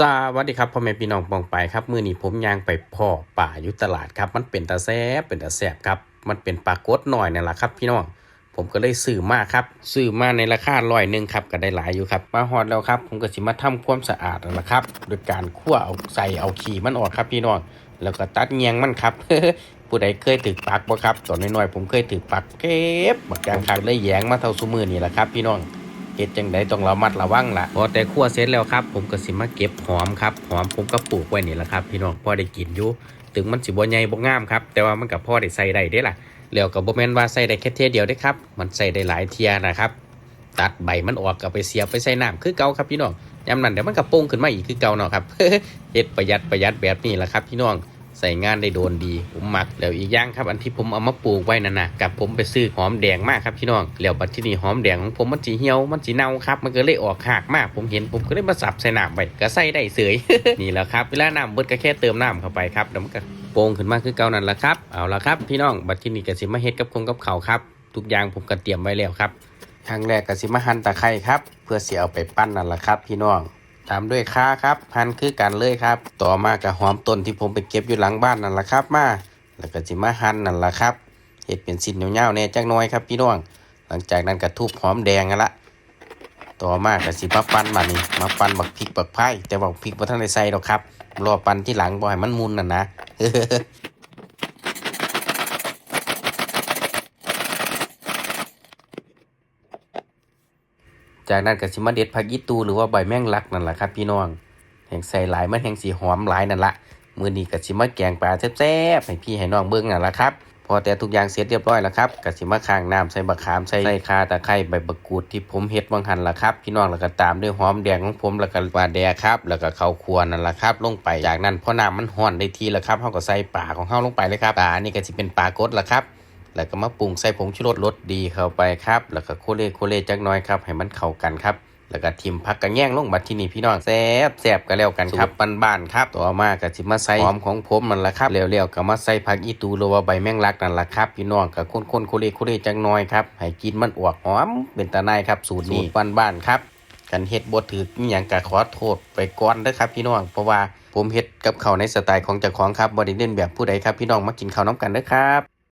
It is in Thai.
สวัสดีครับพ่อแม่พี่น้องปองไปครับมื้อนี้ผมย่างไปพ่อป่าอยู่ตลาดครับ มันเป็นตาแซบเป็นตาแซบครับ มันเป็นปลากดหน่อยนั่แหละครับ พี่น้อง ผมก็เลยซื้อมาครับซื้อมาในราคาร้อยหนึ่งครับก็ได้หลายอยู่ครับ มาฮอดแล้วครับ ผมก็สิมาทำความสะอาดนั่นแหละครับ โดยการคั่วเอาใส่เอาขี้มันออกครับพี่น้อง แล้วก็ตัดเงียงมันครับผู้ใดเคยถือปักบ่ครับตอนน้อยๆผมเคยถือปักเก็บบักกลางคักเลยแยงมาเท่าซุมือนี่แหละครับ พี่น้อง เฮ็ดจังไดต้องระมัดระวังล่ะพอแต่คั่วเสร็จแล้วครับ ผมก็สิมาเก็บหอมครับหอมผมก็ปลูกไว้นี่แหละครับ พี่น้องพอได้กินอยู่ถึงมันสิบ่ใหญ่บ่งามครับแต่ว่ามันก็พอได้ใส่ได้เด้ล่ะแล้วก็บ่แม่นว่าใส่ได้แค่เทียเดียวได้ครับมันใส่ได้หลายเทียนะครับ ตัดใบมันออกก็ไปเสียบไปใส่น้ำคือเก่าครับพี่น้องยามนั้นเดี๋ยวมันก็โป่งขึ้นมาอีกคือเก่าเนาะครับเฮ็ดประหยัดประหยัดแบบนี้แหละครับพี่น้อง ใส่งานได้โดนดีผมมักแล้วอีกอย่างครับอันที่ผมเอามาปลูกไว้นั่นนะกับผมไปซื้อหอมแดงมากครับพี่น้องแล้วบัดที่นี่หอมแดงของผมมันสีเหี่ยวมันสีเน่าครับมันก็เลยออกหากมากผมเห็นผมก็เลยมาสับใส่น้ำไปก็ใส่ได้เสยนี่แหละครับเวลาน้ำเบิดก็แค่เติมน้ำเข้าไปครับแล้วมันก็โป่งขึ้นมาคือเก่านั่นแหละครับเอาละครับ พี่น้องบัดที่นี่ก็สิมาเฮ็ดกับคงกับเขาครับ ทุกอย่างผมก็เตรียมไว้แล้วครับครั้งแรกก็สิมาหั่นตะไคร้ครับ เพื่อเสียเอาไปปั้นนั่นแหละครับ พี่น้อง ตามด้วยข่าครับหั่นคือกันเลยครับ ต่อมากับหอมต้นที่ผมไปเก็บอยู่หลังบ้านนั่นแหละครับมา แล้วก็สิมาหั่นนั่นแหละครับเห็ดเป็นสิ้นยาวๆแน่จักน้อยครับพี่น้อง หลังจากนั้นก็ทุบหอมแดงกันละต่อมาก็สิมาปั้นมานี่มาปั้นบักพริกบักไผ่แต่บักพริกบ่ทันได้ใส่ดอกครับ รอปั้นที่หลังบ่ให้มันมุนน่ะนะ จากนั้นก็สิมาเด็ดผักอีตูหรือว่าใบแมงลักนั่นแหละครับพี่น้องแห่งใส่หลายมันแห่งสีหอมหลายนั่นละมือนี้ก็สิมาแกงปลาแซ่บๆให้พี่ให้น้องเบิ่งนั่นละครับพอแต่ทุกอย่างเสร็จเรียบร้อยแล้วครับก็สิมาข้างน้ำใส่บักขามใส่ใส่คาตะไคร้ใบบักกูดที่ผมเฮ็ดวังหันละครับพี่น้องแล้วก็ตามด้วยหอมแดงของผมแล้วก็ปลาแดกครับ แล้วก็ข้าวคั่วนั่นละครับ ลงไปจากนั้นพอน้ำมันร้อนได้ทีแล้วครับเฮาก็ใส่ปลาของเฮาลงไปเลยครับปลานี่ก็สิเป็นปลากดละครับ แล้วก็มาปรุงใส่ผงชูรสรสดีเข้าไปครับ แล้วก็โคเลโคเลจักหน้อยครับ ให้มันเข้ากันครับ แล้วก็ทิมพักกระแย่งลงบัดที่นี่พี่น้องแซ่บแซ่บก็แล้วกันครับบ้านๆครับ ต่อมาก็สิมาใส่หอมของผมมันละครับแล้วๆก็มาใส่ผักอีตูหรือว่าใบแมงลักนั่นละครับ พี่น้องก็คนๆโคเลโคเลจักหน้อยครับให้กินมันอวกหอมเป็นตาในายครับสูตรนี้บ้านๆครับกันเฮ็ดบ่ถืออหยังก็ขอโทษไปก่อนเด้อครับพี่น้องเพราะว่าผมเฮ็ดกับเขาวในสไตล์ของเจ้าของครับบ่ได้เล่นแบบผู้ใดครับพี่น้องมากินข้าวน้ำกันเด้อครับ